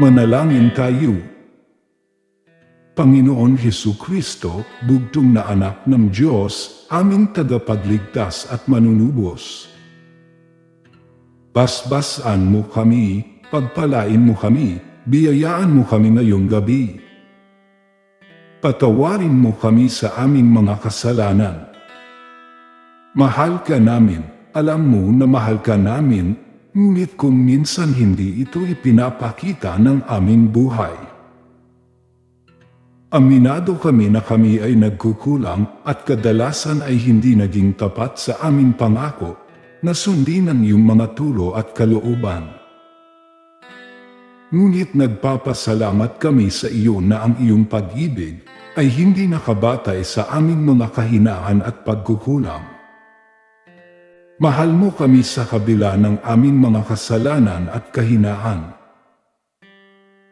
Manalangin tayo. Panginoon Hesu Kristo, bugtong na anak ng Diyos, aming tagapagligtas at manunubos. Basbasan mo kami, pagpalain mo kami, biyayaan mo kami ngayong gabi. Patawarin mo kami sa aming mga kasalanan. Mahal ka namin, alam mo na mahal ka namin, ngunit kung minsan hindi ito ipinapakita ng aming buhay. Aminado kami na kami ay nagkukulang at kadalasan ay hindi naging tapat sa aming pangako na sundin ang iyong mga tulo at kalooban. Ngunit nagpapasalamat kami sa iyo na ang iyong pag-ibig ay hindi nakabatay sa aming mga kahinaan at pagkukulang. Mahal mo kami sa kabila ng aming mga kasalanan at kahinaan.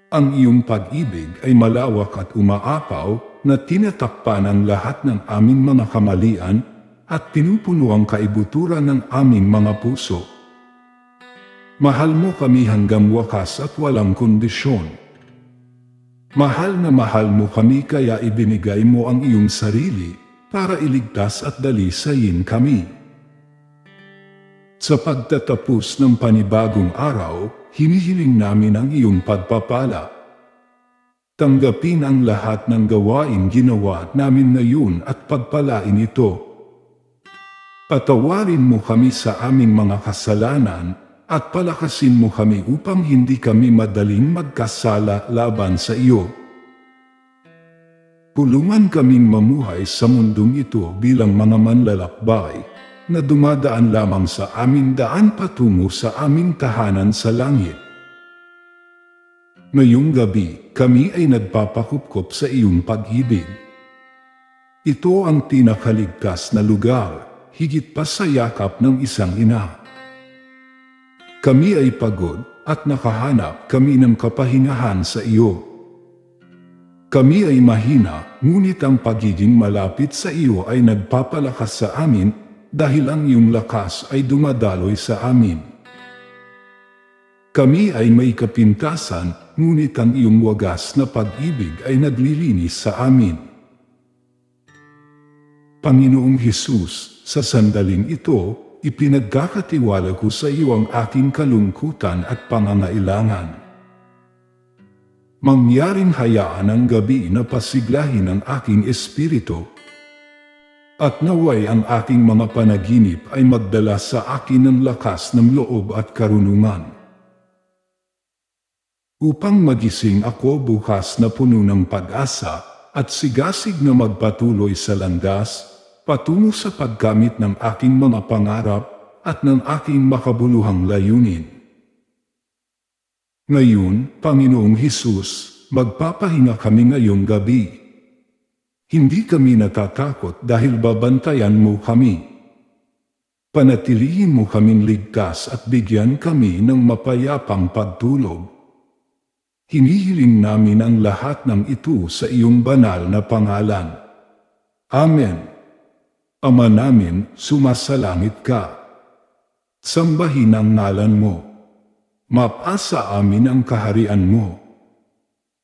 Ang iyong pag-ibig ay malawak at umaapaw na tinatakpan ang lahat ng aming mga kamalian at pinupuno ang kaibuturan ng aming mga puso. Mahal mo kami hanggang wakas at walang kondisyon. Mahal na mahal mo kami kaya ibinigay mo ang iyong sarili para iligtas at dalisayin kami. Sa pagtatapos ng panibagong araw, hinihiling namin ang iyong pagpapala. Tanggapin ang lahat ng gawain ginawa namin ngayon at pagpalain ito. Patawarin mo kami sa aming mga kasalanan at palakasin mo kami upang hindi kami madaling magkasala laban sa iyo. Tulungan kaming mamuhay sa mundong ito bilang mga manlalakbay na dumadaan lamang sa aming daan patungo sa aming tahanan sa langit. Ngayong gabi, kami ay nagpapakupkop sa iyong pag-ibig. Ito ang tinakaligtas na lugar, higit pa sa yakap ng isang ina. Kami ay pagod at nakahanap kami ng kapahingahan sa iyo. Kami ay mahina, ngunit ang pagiging malapit sa iyo ay nagpapalakas sa amin dahil ang iyong lakas ay dumadaloy sa amin. Kami ay may kapintasan, ngunit ang iyong wagas na pag-ibig ay naglilinis sa amin. Panginoong Hesus, sa sandaling ito, ipinagkakatiwala ko sa iyo ang aking kalungkutan at pangangailangan. Mangyaring hayaan ang gabi na pasiglahin ang aking espiritu. At naway ang aking mga panaginip ay magdala sa akin ng lakas ng loob at karunungan. Upang magising ako bukas na puno ng pag-asa at sigasig na magpatuloy sa landas, patungo sa paggamit ng aking mga pangarap at ng aking makabuluhang layunin. Ngayon, Panginoong Hesus, magpapahinga kami ngayong gabi. Hindi kami natatakot dahil babantayan mo kami. Panatilihin mo kaming ligtas at bigyan kami ng mapayapang pagtulog. Hinihiling namin ang lahat ng ito sa iyong banal na pangalan. Amen. Ama namin, sumasalangit ka. Sambahin ang ngalan mo mapasa amin ang kaharian mo.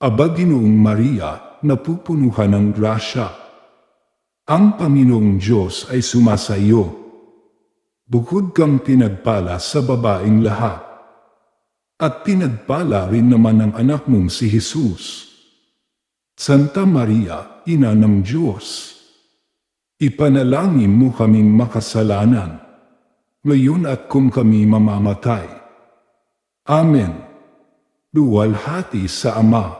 Aba Ginoong Maria, napupunuhan ng grasya. Ang Panginoong Diyos ay sumasayo. Bukod kang pinagpala sa babaeng lahat. At pinagpala rin naman ang anak mong si Jesus. Santa Maria, Ina ng Diyos. Ipanalangin mo kaming makasalanan. Ngayon at kung kami mamamatay. Amen. Luwalhati sa Ama